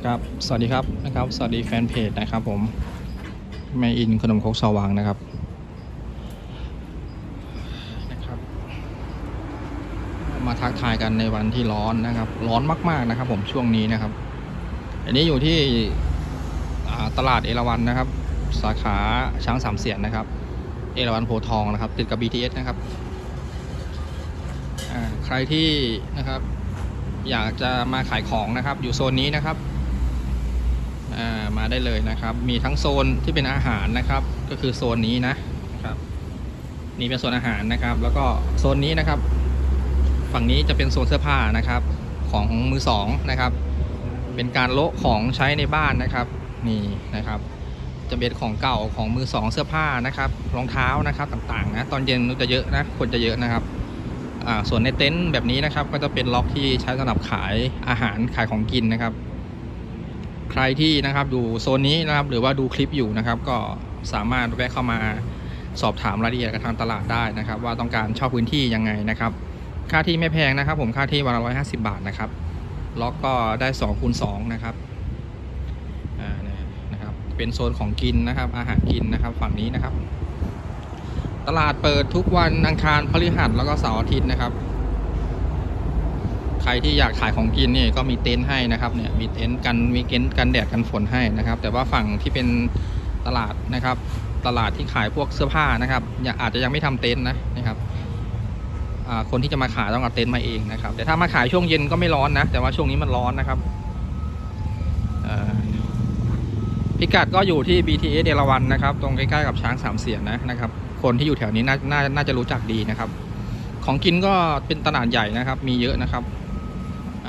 นะครับ สวัสดีครับนะครับ สวัสดีแฟนเพจนะครับผมแม่อินขนมคกสว่างนะครับนะครับ มาทักทายกันในวันที่ร้อนนะครับ ร้อนมากๆนะครับ ผมช่วงนี้นะครับ อันนี้อยู่ที่ตลาดเอราวันนะครับ สาขาช้างสามเสียนนะครับ เอราวันโพทองนะครับ ติดกับ BTS นะครับใครที่นะครับอยากจะมาขายของนะครับ อยู่โซนนี้นะครับ มาได้เลยนะครับ มีทั้งโซนที่เป็นอาหารนะครับ ก็คือโซนนี้นะครับ นี่เป็นโซนอาหารนะครับ แล้วก็โซนนี้นะครับ ฝั่งนี้จะเป็นโซนเสื้อผ้านะครับ ของมือสองนะครับ เป็นการโละของใช้ในบ้านนะครับ นี่นะครับ จะเป็นของเก่าของมือสองเสื้อผ้านะครับ รองเท้านะครับต่างๆนะตอนเย็นจะเยอะนะคนจะเยอะนะครับอ่าส่วนในเต็นท์แบบนี้นะครับ ก็จะเป็นล็อกที่ใช้สำหรับขายอาหารขายของกินนะครับ ใครที่นะครับดูโซนนี้นะครับ หรือว่าดูคลิปอยู่นะครับ ก็สามารถแวะเข้ามาสอบถามรายละเอียดกับทางตลาดได้นะครับ ว่าต้องการเช่าพื้นที่ยังไงนะครับ ค่าที่ไม่แพงนะครับ ผมค่าที่วันละร้อยห้าสิบาทนะครับล็อกก็ได้2คูณ2นะครับอ่านะครับ เป็นโซนของกินนะครับ อาหารกินนะครับฝั่งนี้นะครับ ตลาดเปิดทุกวันอังคารพฤหัสแล้วก็เสาร์อาทิตย์นะครับ ใครที่อยากขายของกินนี่ก็มีเต็นท์ให้นะครับเนี่ยมีเต็นท์กันมีเต็นท์กันแดดกันฝนให้นะครับ แต่ว่าฝั่งที่เป็นตลาดนะครับ ตลาดที่ขายพวกเสื้อผ้านะครับอาจจะยังไม่ทำเต็นท์นะนะครับคนที่จะมาขายต้องเอาเต็นท์มาเองนะครับ แต่ถ้ามาขายช่วงเย็นก็ไม่ร้อนนะแต่ว่าช่วงนี้มันร้อนนะครับพิกัดก็อยู่ที่ BTS เดลวันนะครับ ตรงใกล้ๆกับช้างสามเสียนนะนะครับ คนที่อยู่แถวนี้น่าน่าน่าจะรู้จักดีนะครับ ของกินก็เป็นตลาดใหญ่นะครับ มีเยอะนะครับ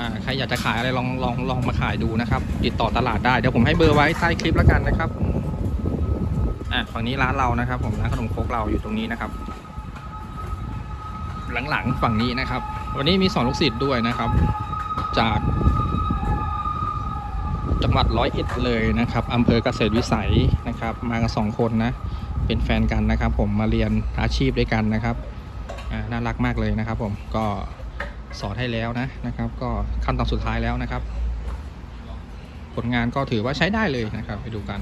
อ่าใครอยากจะขายอะไรลองลองลองมาขายดูนะครับ ติดต่อตลาดได้เดี๋ยวผมให้เบอร์ไว้ใต้คลิปแล้วกันนะครับอ่าฝั่งนี้ร้านเรานะครับ ผมร้านขนมครกเราอยู่ตรงนี้นะครับ หลังๆฝั่งนี้นะครับ วันนี้มีสอนลูกศิษย์ด้วยนะครับ จาก จังหวัดร้อยเอ็ดเลยนะครับอำเภอเกษตรวิสัยนะครับ มากันสองคนนะ เป็นแฟนกันนะครับ ผมมาเรียนอาชีพด้วยกันนะครับน่ารักมากเลยนะครับ ผมก็ สอนให้แล้วนะนะครับ ก็ขั้นตอนสุดท้ายแล้วนะครับ ผลงานก็ถือว่าใช้ได้เลยนะครับ ไปดูกัน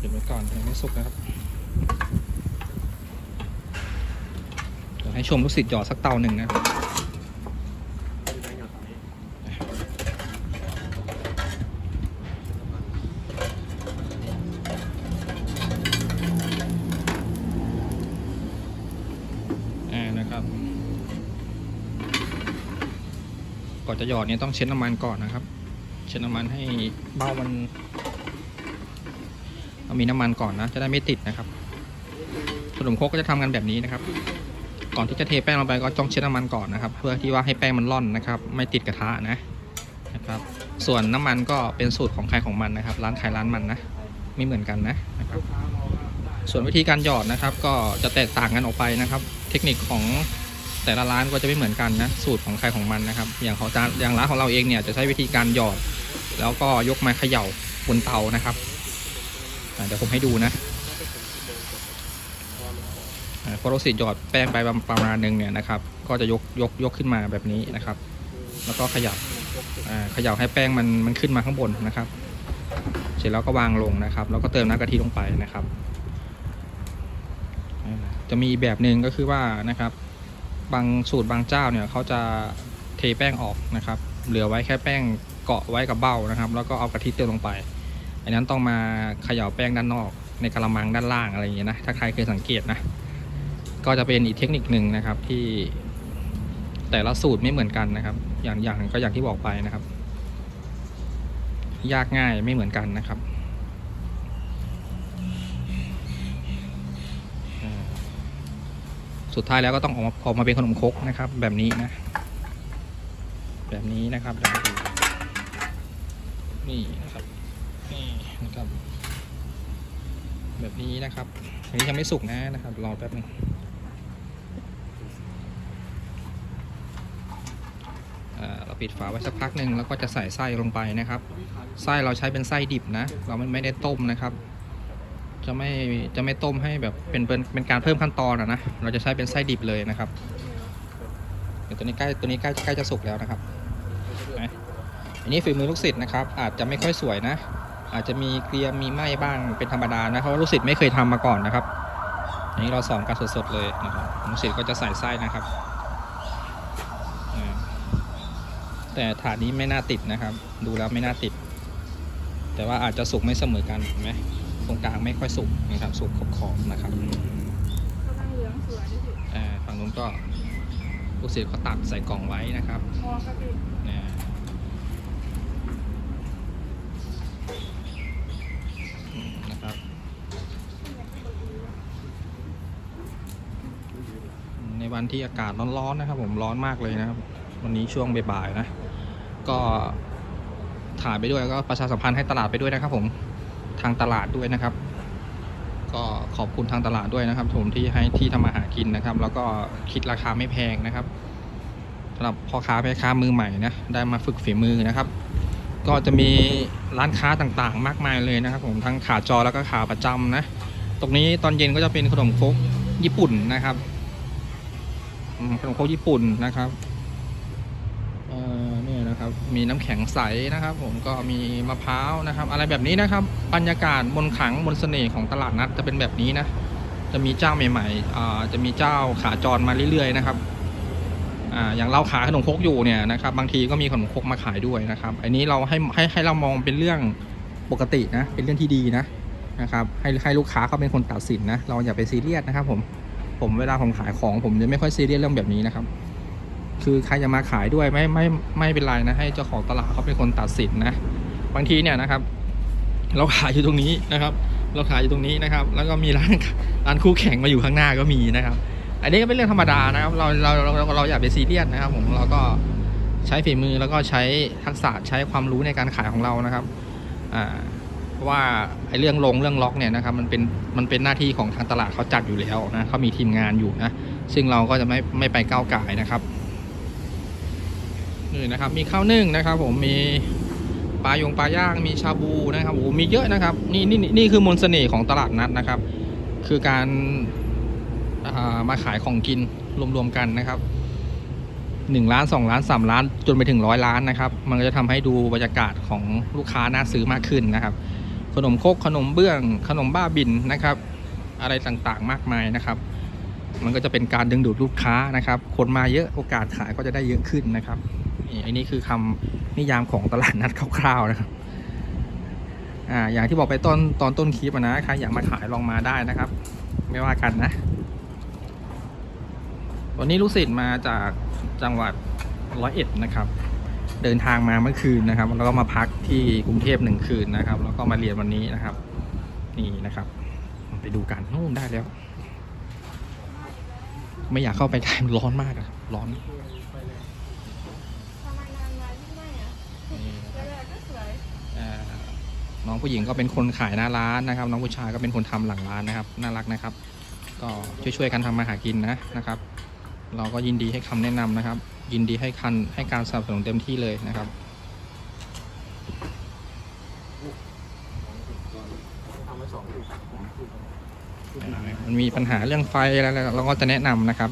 เดี๋ยวไว้ ก่อนยังไม่สุกนะครับเดี๋ยวให้ชมลูกศิษย์หยอดสักเตาหนึ่งนะนะครับก่อนจะหยอดเนี่ยต้องเช็ดน้ำมันก่อนนะครับ เช็ดน้ำมันให้เบ้ามัน เอามีน้ำมันก่อนนะ จะได้ไม่ติดนะครับขนมครกก็จะทำกันแบบนี้นะครับ ก่อนที่จะเทแป้งลงไปก็ต้องเช็ดน้ำมันก่อนนะครับ เพื่อที่ว่าให้แป้งมันร่อนนะครับ ไม่ติดกระทะนะนะครับ ส่วนน้ำมันก็เป็นสูตรของใครของมันนะครับ ร้านใครร้านมันนะไม่เหมือนกันนะนะครับ ส่วนวิธีการหยอดนะครับ ก็จะแตกต่างกันออกไปนะครับ เทคนิคของแต่ละร้านก็จะไม่เหมือนกันนะสูตรของใครของมันนะครับ อย่างของจานอย่างร้านของเราเองเนี่ยจะใช้วิธีการหยอด แล้วก็ยกมาเขย่าบนเตานะครับ เดี๋ยวผมให้ดูนะพอเราสิหยอดแป้งไปประมาณนึงเนี่ยนะครับ ก็จะยกยกยกขึ้นมาแบบนี้นะครับ แล้วก็ขยับขย่าให้แป้งมันมันขึ้นมาข้างบนนะครับ เสร็จแล้วก็วางลงนะครับ แล้วก็เติมน้ำกะทิลงไปนะครับ จะมีแบบหนึ่งก็คือว่านะครับ บางสูตรบางเจ้าเนี่ยเขาจะเทแป้งออกนะครับ เหลือไว้แค่แป้งเกาะไว้กับเบ้านะครับ แล้วก็เอากะทิเติมลงไป อันนั้นต้องมาเขย่าแป้งด้านนอกในกระมังด้านล่างอะไรอย่างเงี้ยนะ ถ้าใครเคยสังเกตนะ ก็จะเป็นอีกเทคนิคหนึ่งนะครับที่แต่ละสูตรไม่เหมือนกันนะครับ อย่างอย่างก็อย่างที่บอกไปนะครับ ยากง่ายไม่เหมือนกันนะครับสุดท้ายแล้วก็ต้องออกมาออกมาเป็นขนมครกนะครับ แบบนี้นะ แบบนี้นะครับแบบนี้นี่นะครับ นี่นะครับ แบบนี้นะครับ อันนี้ยังไม่สุกนะนะครับ รอแป๊บหนึงอ่าเราปิดฝาไว้สักพักหนึ่งแล้วก็จะใส่ไส้ลงไปนะครับ ไส้เราใช้เป็นไส้ดิบนะ เราไม่ไม่ได้ต้มนะครับ จะไม่จะไม่ต้มให้แบบเป็นเป็นเป็นการเพิ่มขั้นตอนอะนะ เราจะใช้เป็นไส้ดิบเลยนะครับเดี๋ยวตัวนี้ใกล้ตัวนี้ใกล้ใกล้จะสุกแล้วนะครับนะอันนี้ฝีมือลูกศิษย์นะครับ อาจจะไม่ค่อยสวยนะ อาจจะมีเกลียมมีไหม้บ้างเป็นธรรมดานะเพราะว่าลูกศิษย์ไม่เคยทำมาก่อนนะครับอันนี้เราสอนกันสดๆเลยนะครับลูกศิษย์ก็จะใส่ไส้นะครับอ่าแต่ถาดนี้ไม่น่าติดนะครับ ดูแล้วไม่น่าติด แต่ว่าอาจจะสุกไม่เสมอกันเห็นไหมตรงกลางไม่ค่อยสุกนะครับสุกขอบๆนะครับกำลังเหลืองสวยด้วยสิอ่าฝั่งนู้นก็ลูกศิษย์เขาตักใส่กล่องไว้นะครับ มองครับพี่ อ่าอืมนะครับ ใน วันที่อากาศร้อนๆนะครับ ผมร้อนมากเลยนะครับ วันนี้ช่วงบ่ายๆนะ ก็ถ่ายไปด้วยก็ประชาสัมพันธ์ให้ตลาดไปด้วยนะครับ ผมทางตลาดด้วยนะครับ ก็ขอบคุณทางตลาดด้วยนะครับ ผมที่ให้ที่ทำมาหากินนะครับ แล้วก็คิดราคาไม่แพงนะครับสำหรับพ่อค้าแม่ค้ามือใหม่นะได้มาฝึกฝีมือนะครับ ก็จะมีร้านค้าต่างๆ มากมายเลยนะครับ ผมทั้งขาจอแล้วก็ขาประจำนะ ตรงนี้ตอนเย็นก็จะเป็นขนมครกญี่ปุ่นนะครับ ขนมครกญี่ปุ่นนะครับเนี่ยนะครับมีน้ำแข็งใสนะครับ ผมก็มีมะพร้าวนะครับ อะไรแบบนี้นะครับบรรยากาศบนขังบนเสน่ห์ของตลาดนัดจะเป็นแบบนี้นะจะมีเจ้าใหม่ๆอ่าจะมีเจ้าขาจรมาเรื่อยๆนะครับอ่าอย่างเราขายขนมครกอยู่เนี่ยนะครับบางทีก็มีขนมครกมาขายด้วยนะครับ อันนี้เราให้ให้ให้เรามองเป็นเรื่องปกตินะเป็นเรื่องที่ดีนะนะครับให้ให้ลูกค้าเขาเป็นคนตัดสินนะเราอย่าไปซีเรียสนะครับผม ผมเวลาผมขายของผมจะไม่ค่อยซีเรียสเรื่องแบบนี้นะครับ คือใครจะมาขายด้วยไม่ไม่ไม่เป็นไรนะให้เจ้าของตลาดเขาเป็นคนตัดสินนะบางทีเนี่ยนะครับ เราขายอยู่ตรงนี้นะครับ เราขายอยู่ตรงนี้นะครับ แล้วก็มีร้านร้านคู่แข่งมาอยู่ข้างหน้าก็มีนะครับ อันนี้ก็เป็นเรื่องธรรมดานะครับ เราเราเราเราเราอย่าไปซีเรียสนะครับผมเราก็ใช้ฝีมือแล้วก็ใช้ทักษะใช้ความรู้ในการขายของเรานะครับอ่า ราะว่าไอ้เรื่องลงเรื่องล็อกเนี่ยนะครับมันเป็นมันเป็นหน้าที่ของทางตลาดเขาจัดอยู่แล้วนะเขามีทีมงานอยู่นะซึ่งเราก็จะไม่ไม่ไปก้าวไก่นะครับนี่นะครับมีข้าวนึ่งนะครับ ผมมีปลายงปลาย่างมีชาบูนะครับโอ้โหมีเยอะนะครับนี่นี่นี่คือมนต์เสน่ห์ของตลาดนัดนะครับ คือการามาขายของกินรวมๆกันนะครับหนึ่งล้านสองล้านสามล้านจนไปถึงร้อยล้านนะครับ มันก็จะทำให้ดูบรรยากาศของลูกค้าน่าซื้อมากขึ้นนะครับ ขนมคกขนมเบื้อง ขนมบ้าบินนะครับ อะไรต่างๆมากมายนะครับ มันก็จะเป็นการดึงดูดลูกค้านะครับ คนมาเยอะโอกาสขายก็จะได้เยอะขึ้นนะครับอันนี้คือคำนิยามของตลาดนัดคร่าวๆนะครับอ่าอย่างที่บอกไปต้นตอนต้นคลิปนะใครอยากมาขายลองมาได้นะครับ ไม่ว่ากันนะวันนี้ลูกศิษย์มาจากจังหวัดร้อยเอ็ดนะครับ เดินทางมาเมื่อคืนนะครับ แล้วก็มาพักที่กรุงเทพหนึ่งคืนนะครับ แล้วก็มาเรียนวันนี้นะครับ นี่นะครับ ไปดูกันนู่นได้แล้ว ไม่อยากเข้าไปใกล้มันร้อนมากอะร้อนทำไมนานมาที่ไม่อะนี่นะคแรรับกๆก็สวยอ่าน้องผู้หญิงก็เป็นคนขายหน้าร้านนะครับ น้องผู้ชายก็เป็นคนทำหลังร้านนะครับ น่ารักนะครับ ก็ช่วยๆกันทำมาหากินนะนะครับ เราก็ยินดีให้คำแนะนำนะครับ ยินดีให้คันให้การสนับสนุนเต็มที่เลยนะครับมันมีปัญหาเรื่องไฟอะไรเราก็จะแนะนำนะครับ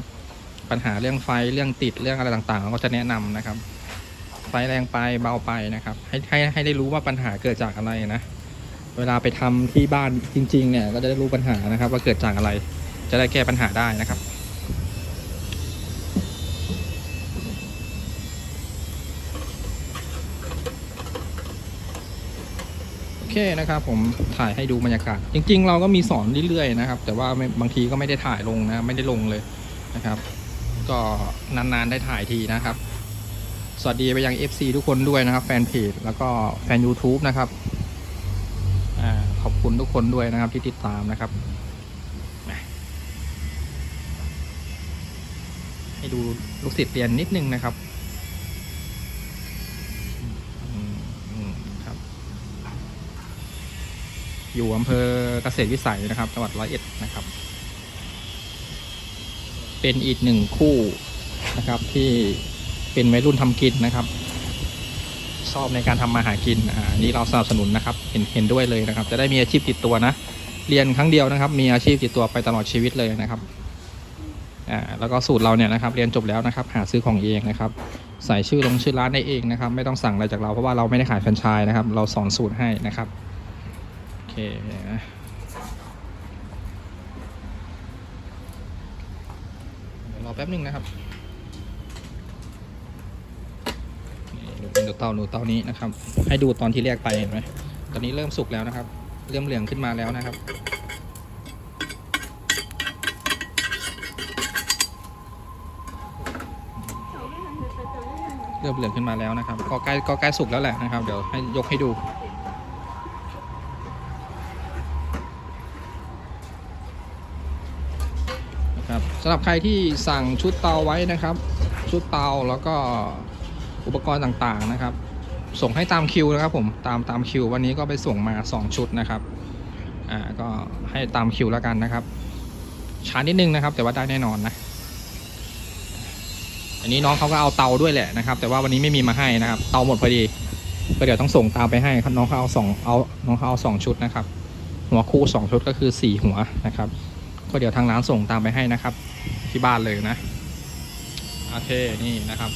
ปัญหาเรื่องไฟเรื่องติดเรื่องอะไรต่างๆ เราก็จะแนะนำนะครับ ไฟแรงไปเบาไปนะครับ ให้ให้ให้ได้รู้ว่าปัญหาเกิดจากอะไรนะ เวลาไปทำที่บ้านจริง ๆ เนี่ย ก็จะได้รู้ปัญหานะครับ ว่าเกิดจากอะไร จะได้แก้ปัญหาได้นะครับ โอเค นะครับผมถ่ายให้ดูบรรยากาศ จริง ๆ เราก็มีสอนเรื่อยๆนะครับ แต่ว่าบางทีก็ไม่ได้ถ่ายลงนะ ไม่ได้ลงเลยนะครับ ก็นานๆได้ถ่ายทีนะครับ สวัสดีไปยัง FC ทุกคนด้วยนะครับ แฟนเพจแล้วก็แฟน YouTube นะครับอขอบคุณทุกคนด้วยนะครับที่ติดตามนะครับ ให้ดูลูกศิษย์เรียนนิดนึงนะครับ อยู่อำเภอเกษตรวิสัยนะครับจังหวัดร้อยเอ็ดนะครับ เป็นอีกหนึ่งคู่นะครับที่เป็นวัยรุ่นทำกินนะครับ ชอบในการทำมาหากินอ่านนี่เราสนับสนุนนะครับ เห็นเห็นด้วยเลยนะครับ จะได้มีอาชีพติดตัวนะ เรียนครั้งเดียวนะครับ มีอาชีพติดตัวไปตลอดชีวิตเลยนะครับอ่าแล้วก็สูตรเราเนี่ยนะครับ เรียนจบแล้วนะครับ หาซื้อของเองนะครับ ใส่ชื่อลงชื่อร้านได้เองนะครับ ไม่ต้องสั่งอะไรจากเราเพราะว่าเราไม่ได้ขายแฟรนไชส์นะครับ เราสอนสูตรให้นะครับ เคนะรอแป๊บหนึงนะครับนี่ดูเป็นดูเตาดูเตานี้นะครับ ให้ดูตอนที่แรกไปเห็นไหมตอนนี้เริ่มสุกแล้วนะครับ เริ่มเหลืองขึ้นมาแล้วนะครับเริ่มเหลืองขึ้นมาแล้วนะครับ ก็ใกล้ก็ใกล้สุกแล้วแหละนะครับ เดี๋ยวให้ยกให้ดูนะ ครับสำหรับใครที่สั่งชุดเตาไว้นะครับ ชุดเตาแล้วก็อุปกรณ์ต่างๆนะครับ ส่งให้ตามคิวนะครับผมตามตามคิว วันนี้ก็ไปส่งมา 2 ชุดนะครับอ่าก็ให้ตามคิวแล้วกันนะครับช้านิดนึงนะครับ แต่ว่าได้แน่นอนนะอันนี้น้องเขาก็เอาเตาด้วยแหละนะครับ แต่ว่าวันนี้ไม่มีมาให้นะครับ เตาหมดพอดีก็เดี๋ยวต้องส่งตามไปให้ครับน้องเขาเอาสองเอาน้องเขาเอาสองชุดนะครับ หัวคู่สองชุดก็คือสี่หัวนะครับ ก็เดี๋ยวทางร้านส่งตามไปให้นะครับ ที่บ้านเลยนะ โอเคนี่นะครับ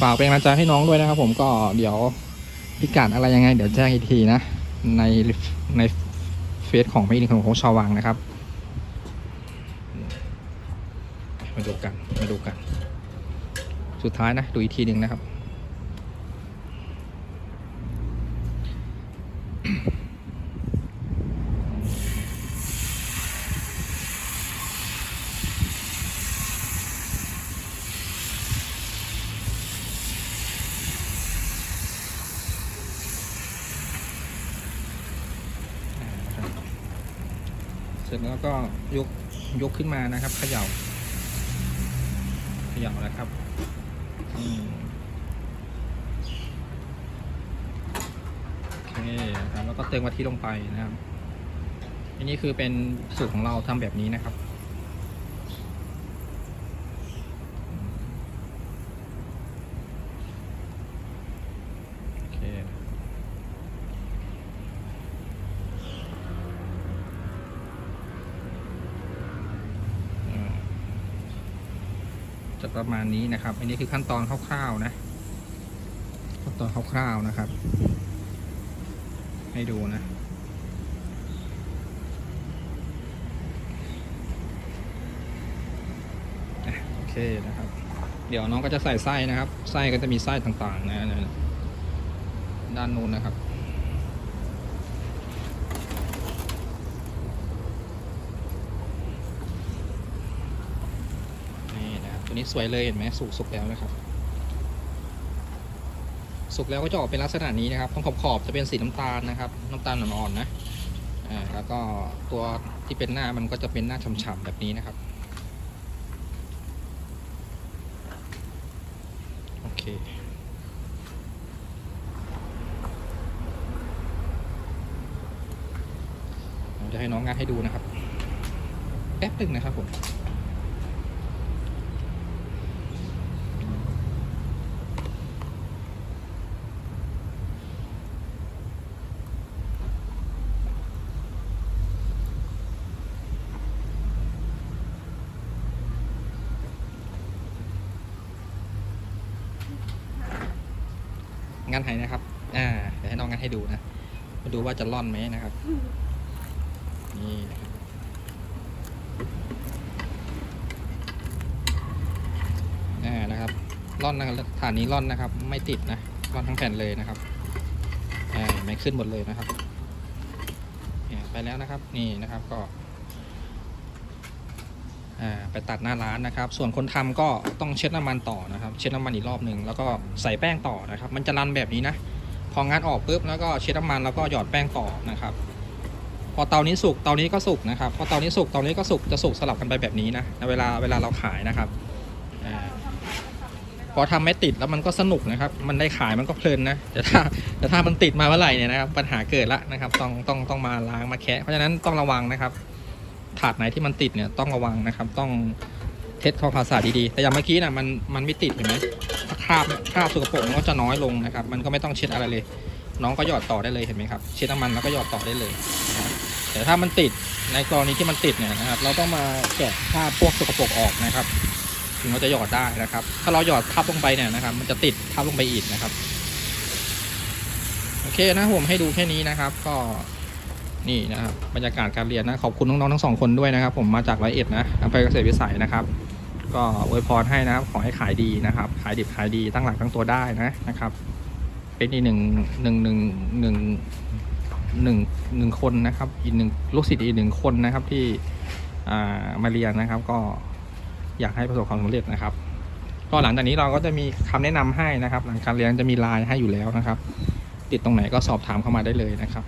ฝากเป็นกำลังใจให้น้องด้วยนะครับ ผมก็เดี๋ยวพิกัดอะไรยังไง เดี๋ยวแจ้งอีกทีนะ ในในเฟซของพี่นิคของของชาววังนะครับ มาดูกันมาดูกัน สุดท้ายนะ ดูอีกทีหนึ่งนะครับ เส ร็จแล้วก็ยกยกขึ้นมานะครับเขย่าเขย่านะครับโอเคนะครับแล้วก็เติมกะทิลงไปนะครับ อันนี้คือเป็นสูตรของเราทำแบบนี้นะครับ โอเค อืม จะ ประมาณนี้นะครับ อันนี้คือขั้นตอนคร่าวๆนะ ขั้นตอนคร่าวๆนะครับ ให้ดูนะโอเคนะครับ เดี๋ยวน้องก็จะใส่ไส้นะครับ ไส้ก็จะมีไส้ต่างๆนะด้านนู้นนะครับ นี่นะครับ ตัวนี้สวยเลยเห็นไหมสุกสุกแล้วนะครับ สุกแล้วก็จะออกเป็นลักษณะนี้นะครับตรงขอบขอบจะเป็นสีน้ำตาลนะครับ น้ำตาลอ่อนๆนะอ่าแล้วก็ตัวที่เป็นหน้ามันก็จะเป็นหน้าฉ่ำๆแบบนี้นะครับโอเคผมจะให้น้องงานให้ดูนะครับแป๊บหนึ่งนะครับผม งานให้นะครับ อ่าเดี๋ยวให้น้องงานให้ดูนะ มาดูว่าจะร่อนไหมนะครับ นี่นะครับอ่านะครับ ร่อนนะครับฐานนี้ร่อนนะครับ ไม่ติดนะ ร่อนทั้งแผ่นเลยนะครับ อ่าไม่ขึ้นหมดเลยนะครับเนี่ยไปแล้วนะครับ นี่นะครับก็ ไปตัดหน้าร้านนะครับ ส่วนคนทำก็ต้องเช็ดน้ำมันต่อนะครับ เช็ดน้ำมันอีกรอบหนึ่งแล้วก็ใส่แป้งต่อนะครับ มันจะรันแบบนี้นะพองานออกปุ๊บแล้วก็เช็ดน้ำมันแล้วก็หยอดแป้งต่อนะครับ พอเตานี้สุกเตานี้ก็สุกนะครับ พอเตานี้สุกเตานี้ก็สุกจะสุกสลับกันไปแบบนี้นะเวลาเวลาเราขายนะครับอ่าเราทำเราทำอย่างนี้ไม่ต้องพอทำไม่ติดแล้วมันก็สนุกนะครับ มันได้ขายมันก็เพลินนะ แต่ถ้าแต่ถ้ามันติดมาเมื่อไหร่เนี่ยนะครับปัญหาเกิดละนะครับ ต้องต้องต้องมาล้างมาแคะเพราะฉะนั้นต้องระวังนะครับ ถาดไหนที่มันติดเนี่ยต้องระวังนะครับ ต้องเทสความคาสะอาดดีๆ แต่อย่างเมื่อกี้นะมันมันไม่ติดเห็นไหมถ้าคราบคราบสกปรกมันก็จะน้อยลงนะครับ มันก็ไม่ต้องเช็ดอะไรเลย น้องก็หยอดต่อได้เลยเห็นไหมครับ เช็ดน้ำมันแล้วก็หยอดต่อได้เลย แต่ถ้ามันติดในกรณีที่มันติดเนี่ยนะครับ เราต้องมาแกะคราบพวกสกปรกออกนะครับถึงเราจะหยอดได้นะครับ ถ้าเราหยอดทับลงไปเนี่ยนะครับ มันจะติดทับลงไปอีกนะครับ โอเคนะผมให้ดูแค่นี้นะครับ ก็ นี่นะครับบรรยากาศการเรียนนะขอบคุณน้องๆทั้งสองคนด้วยนะครับ ผมมาจากร้อยเอ็ดนะอำเภอเกษตรวิสัยนะครับ ก็อวยพรให้นะครับขอให้ขายดีนะครับ ขายดิบขายดีตั้งหลักตั้งตัวได้นะนะครับ เป็นอีกหนึ่งหนึ่งหนึ่งหนึ่งหนึ่งหนึ่งคนนะครับ อีกหนึ่งลูกศิษย์อีกหนึ่งคนนะครับที่มาเรียนนะครับ ก็อยากให้ประสบความสำเร็จนะครับ ก็หลังจากนี้เราก็จะมีคำแนะนำให้นะครับ หลังการเรียนจะมีไลน์ให้อยู่แล้วนะครับ ติดตรงไหนก็สอบถามเข้ามาได้เลยนะครับ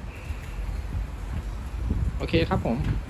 เคครับผม